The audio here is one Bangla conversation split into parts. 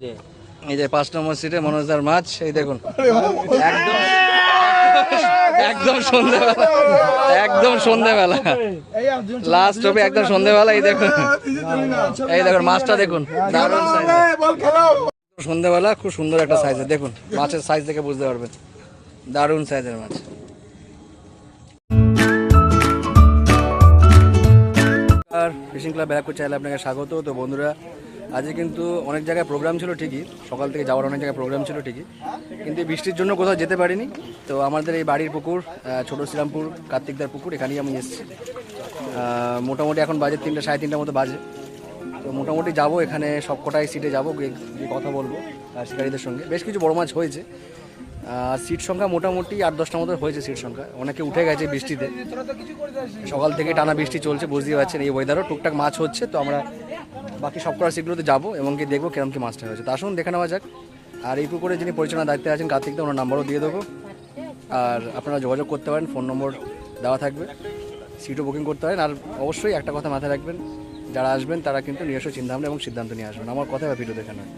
এই যে পাঁচ নম্বর সিটে মাছ এই দেখুন। একদম একদম সন্ধ্যেবেলা একদম সন্ধ্যেবেলা লাস্ট হবে একদম সন্ধ্যেবেলা এই দেখুন। এই দেখুন মাছটা দেখুন। দারুণ খুব সুন্দর একটা সাইজের দেখুন মাছের সাইজ দেখে বুঝতে পারবেন। দারুণ সাইজের মাছ। আর ফিশিং ক্লাব ব্যারাকপুর চ্যানেলে আপনাকে স্বাগত। তো বন্ধুরা আজকে কিন্তু অনেক জায়গায় প্রোগ্রাম ছিল ঠিকই, সকাল থেকে যাওয়ার অনেক জায়গায় প্রোগ্রাম ছিল ঠিকই, কিন্তু বৃষ্টির জন্য কোথাও যেতে পারিনি। তো আমাদের এই বাড়ির পুকুর ছোট শ্রীরামপুর, কার্তিকদার পুকুর, এখানেই আমি এসেছি। মোটামুটি এখন বাজে তিনটে, সাড়ে তিনটার মতো বাজে। তো মোটামুটি যাব এখানে, সব কটাই সিটে যাব, গিয়ে কথা বলব শিকারীদের সঙ্গে। বেশ কিছু বড় মাছ হয়েছে। সিট সংখ্যা মোটামুটি আট, দশটার মতো হয়েছে সিট সংখ্যা। অনেকে উঠে গেছে বৃষ্টিতে। সকাল থেকে টানা বৃষ্টি চলছে, বুঝতেই পারছেন, এই ওয়েদারও টুকটাক মাছ হচ্ছে, তো আমরা বাকি সব কটা সিটগুলোতে যাব এবং কি দেখব কিরম কি মাছটা হয়েছে। তা আসুন, দেখে নেওয়া যাক। আর এই পুকুরে যিনি পরিচালনা দায়িত্বে আছেন কার্তিকদা ওনার নাম্বারও দিয়ে দেবো। আর আপনারা যোগাযোগ করতে পারেন, ফোন নম্বর দেওয়া থাকবে। সিটও বুকিং করতে পারেন। আর অবশ্যই একটা কথা মাথায় রাখবেন, যারা আসবেন তারা কিন্তু নিজস্ব চিন্তাভাবনা এবং সিদ্ধান্ত নিয়ে আসবেন। আমার কথা বা ভিডিও দেখে নয়।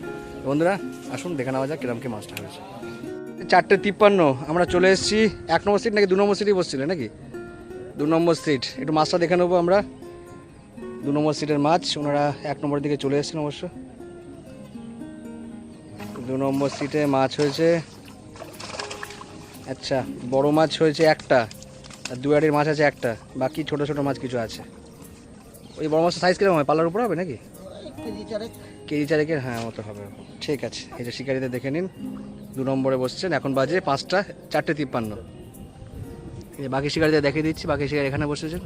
বন্ধুরা, আসুন, দেখে নেওয়া যাক কিরম কি মাছটা হয়েছে। চারটে তিপ্পান্ন, আমরা চলে এসেছি। এক নম্বর সিট নাকি দু নম্বর সিটই বসছিলেন নাকি? দু নম্বর সিট। একটু মাছটা দেখে নেব আমরা। দু নম্বর সিটের মাছ ওনারা এক নম্বরের দিকে চলে এসেছেন অবশ্য। দু নম্বর সিটে মাছ হয়েছে। আচ্ছা বড় মাছ হয়েছে একটা আর দু আড়ির মাছ আছে একটা বাকি ছোট ছোট মাছ কিছু আছে। ওই বড় মাছের সাইজ কীরকম হয়? পাল্লার উপর হবে নাকি? কেজি চারেকের হ্যাঁ মতো হবে। ঠিক আছে এই যে শিকারিদের দেখে নিন। দু নম্বরে বসছেন এখন বাজে পাঁচটা চারটে তিপ্পান্ন। এই বাকি শিকারিদের দেখিয়ে দিচ্ছি বাকি শিকারি এখানে বসেছেন।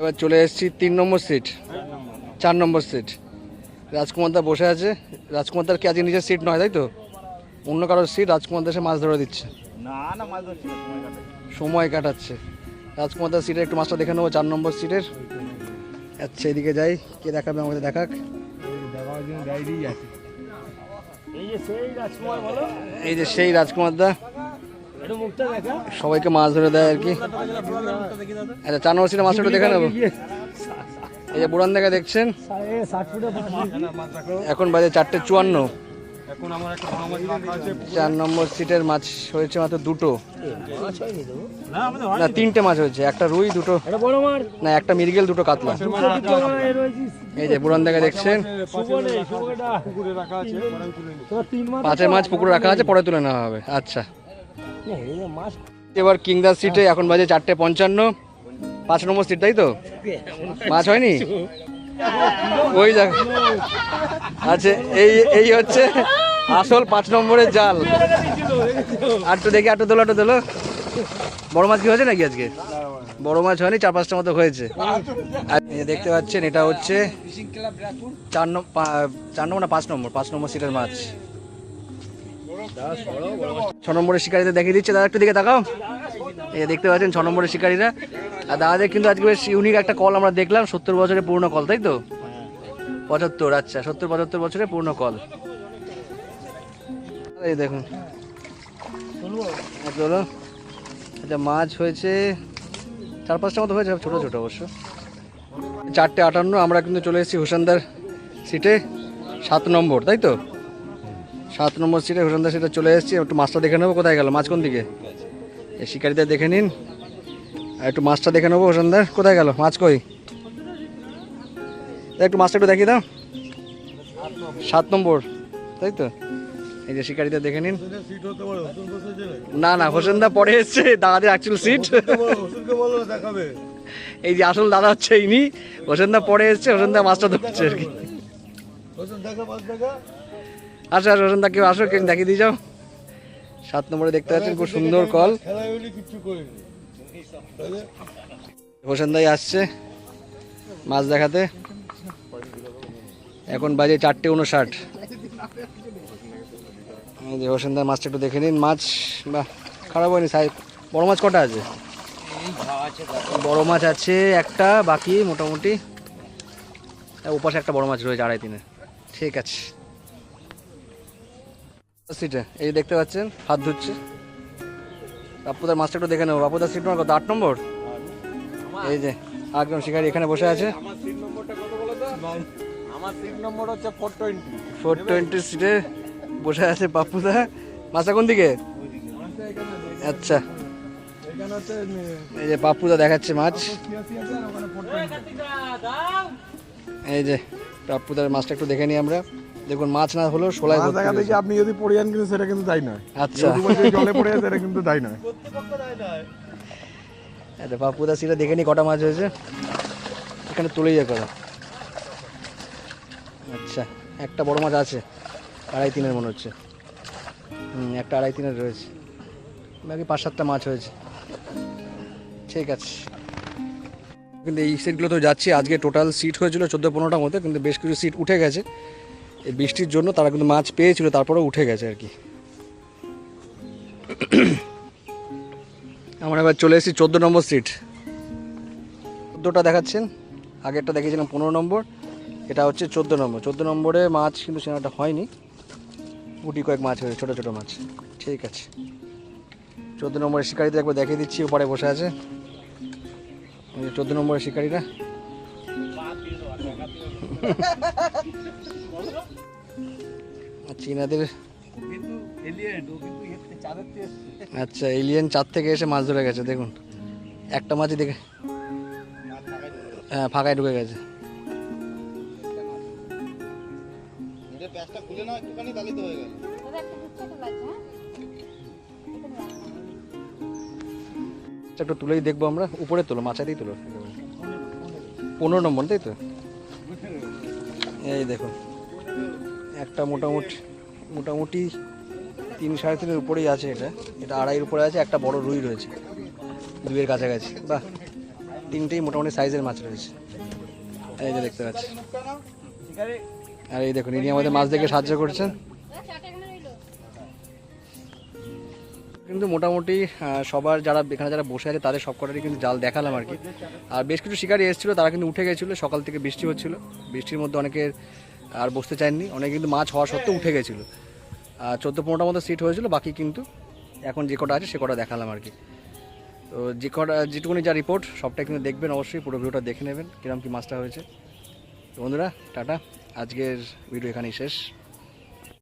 এবার চলে এসেছি তিন নম্বর সিট চার নম্বর সিট রাজকুমার দা বসে আছে। রাজকুমার দার কি আজকে নিজের সিট নয় তাই তো? অন্য কারোর সিট রাজকুমার দা এসে মাছ ধরে দিচ্ছে। সময় কাটাচ্ছে। রাজকুমার দার সিটের একটু মাছটা দেখে নেব চার নম্বর সিটের আচ্ছা এদিকে যাই। কে দেখাবে আমাদের দেখাক? এই যে সেই রাজকুমার দা। সবাইকে মাছ ধরে দেয় আর কি। আচ্ছা চার নম্বর সিটে মাছটা একটু দেখে নেব। এই যে বুড়ান দেখা দেখছেন? এখন বাজে চারটে চুয়ান্ন। চার নম্বর সিটের মাছ হয়েছে মাত্র দুটো। না, তিনটে মাছ হয়েছে, একটা রুই, দুটো না, একটা মিরগেল দুটো কাতলা। এই যে বুড়ান দেখা দেখছেন? পাঁচের মাছ পুকুরে রাখা আছে, পরে তুলে নেওয়া হবে আচ্ছা এবার কিংদার সিটে এখন বাজে চারটে পঞ্চান্ন। পাঁচ নম্বর সিট তাই তো? মাছ হয়নি? ওই দেখ। আচ্ছা এই এই হচ্ছে আসল পাঁচ নম্বরের জাল। আটটু দেখি আটটু তোলো আটটু তোলো। বড় মাছ কি হয়েছে নাকি আজকে? বড় মাছ হয়নি, চার পাঁচটা মতো হয়েছে। দেখতে পাচ্ছেন, এটা হচ্ছে চার নম্বর চার নম্বর না, পাঁচ নম্বর পাঁচ নম্বর সিটের মাছ। ছ নম্বরের শিকারীদের দেখিয়ে দিচ্ছে। দাদা, একটু দিকে তাকাও। এই দেখতে পাচ্ছেন, ছ নম্বরের শিকারীরা। আর দাদাদের কিন্তু আজকে বেশ ইউনিক একটা কল আমরা দেখলাম, সত্তর বছরের পুরনো কল তাই তো? পঁচাত্তর আচ্ছা সত্তর, পঁচাত্তর বছরের পুরনো কল এই দেখুন। আর চলো। আচ্ছা মাছ হয়েছে, চার পাঁচটা মতো হয়েছে, ছোটো ছোটো অবশ্য। চারটে আটান্ন, আমরা কিন্তু চলে এসেছি হোসেনদার সিটে সাত নম্বর, তাই তো? সাত নম্বর সিটে হোসেনদার সিটে চলে এসেছি। একটু মাছটা দেখে নেব, কোথায় গেল? মাছ কোন দিকে। এই শিকারিদের দেখে নিন। আর একটু মাছটা দেখে নেব হোসেনদার কোথায় গেল? মাছ কই? একটু মাছটা একটু দেখিয়ে দাও। সাত নম্বর। তাই তো? এই যে শিকারিদের দেখে নিন। হোসেন না না হোসেনদা পরে এসছে। দাদাদের অ্যাকচুয়াল সিট এই যে আসল দাদা হচ্ছে ইনি। হোসেনদা পরে এসছে হোসেনদা মাছটা ধরছে আর কি। আসো আসো হোসেনদা কেউ আসো, কেউ দেখিয়ে দিয়ে যাও। সাত নম্বরে দেখতে পাচ্ছেন, খুব সুন্দর কল। করিনি হোসেনদাই আসছে মাছ দেখাতে। এখন বাজে চারটে উনষাট। যে হোসেনদার মাছটা একটু দেখে নিন। মাছ, বাহ, খারাপ হয়নি সাই বড় মাছ কটা আছে? বড় মাছ আছে একটা, বাকি মোটামুটি। ওপাশে একটা বড় মাছ রয়েছে, আড়াই তিনে ঠিক আছে। সিটে এই যে দেখতে পাচ্ছেন হাত ধুচ্ছে। বাপুদার মাছটা একটু দেখে নেব। বাপুদার সিট নম্বর কত? আট নম্বর? এই যে একদম শিকারি এখানে বসে আছে। আমার তিন নম্বর হচ্ছে ফোর টোয়েন্টি ফোর টোয়েন্টি সিটে বসে আছে পাপ্পুদা মাছা কোন দিকে? আচ্ছা। এই যে পাপ্পুদা দেখাচ্ছে মাছ। এই যে পাপ্পুদার মাছটা একটু দেখে নিই আমরা। দেখুন মাছ না হলেও শোলায় মাছ দেখা। দেখি আপনি যদি পড়ে যান কিন্তু সেটা কিন্তু তাই নয়। আচ্ছা। যদি জলে পড়ে যায় সেটা কিন্তু তাই নয়। আচ্ছা পাপ্পুদা সিটে দেখে নিই কটা মাছ হয়েছে। এখানে তুলে যা করা আচ্ছা একটা বড় মাছ আছে আড়াই তিনের মনে হচ্ছে। হুম একটা আড়াই তিনের রয়েছে। বাকি পাঁচ সাতটা মাছ হয়েছে। ঠিক আছে। কিন্তু এই সিটগুলো তো যাচ্ছি। আজকে টোটাল সিট হয়েছিল চোদ্দ পনেরোটার মতো কিন্তু বেশ কিছু সিট উঠে গেছে। এই বৃষ্টির জন্য তারা কিন্তু মাছ পেয়েছিল তারপরে উঠে গেছে আর কি। আমরা এবার চলে এসেছি চোদ্দ নম্বর সিট। চোদ্দোটা দেখাচ্ছেন, আগেরটা দেখিয়েছিলাম পনেরো নম্বর, এটা হচ্ছে চোদ্দ নম্বর। চোদ্দ নম্বরে মাছ কিন্তু সেনাটা হয়নি, গুটি কয়েক মাছ হয়েছে, ছোটো ছোটো মাছ। ঠিক আছে। চোদ্দ নম্বরের শিকারিতে একবার দেখিয়ে দিচ্ছি, ওপারে বসে আছে। চোদ্দ নম্বরের শিকারিরা। চীনাদের আচ্ছা এলিয়েন চার থেকে এসে মাছ ধরে গেছে দেখুন। একটা মাছই দেখে হ্যাঁ ফাঁকায় ঢুকে গেছে। একটা হ্যাঁ? আচ্ছা, একটু তুলেই দেখব আমরা। উপরে তোলো মাছাতেই তোলো। পনেরো নম্বর তাই তো? এই দেখুন। একটা মোটামুটি মোটামুটি তিন সাড়ে তিনের উপরেই আছে এটা। এটা আড়াইয়ের উপরে আছে, একটা বড় রুই রয়েছে। দুইয়ের কাছাকাছি। বাহ! তিনটেই মোটামুটি সাইজের মাছ রয়েছে। এই যে দেখতে পাচ্ছি। আর এই দেখুন, ইনি আমাদের মাছ দেখে সাহায্য করছেন। কিন্তু মোটামুটি সবার যারা, এখানে যারা বসে আছে, তাদের সবকটারই কিন্তু জাল দেখালাম আর কি। আর বেশ কিছু শিকারি এসেছিল, তারা কিন্তু উঠে গেছিল, সকাল থেকে বৃষ্টি হচ্ছিল। বৃষ্টির মধ্যে অনেকের আর বসতে চাননি অনেক কিন্তু মাছ হওয়া সত্ত্বেও উঠে গেছিল। আর চোদ্দ পনেরোটার মতো সিট হয়েছিল, বাকি কিন্তু এখন যে কটা আছে সে কটা দেখালাম আর কি। তো যে কটা, যেটুকুনি যা রিপোর্ট সবটাই কিন্তু দেখবেন অবশ্যই, পুরো ভিডিওটা দেখে নেবেন কীরকম কী মাছটা হয়েছে। বন্ধুরা, টাটা। আজকের ভিডিও এখানেই শেষ।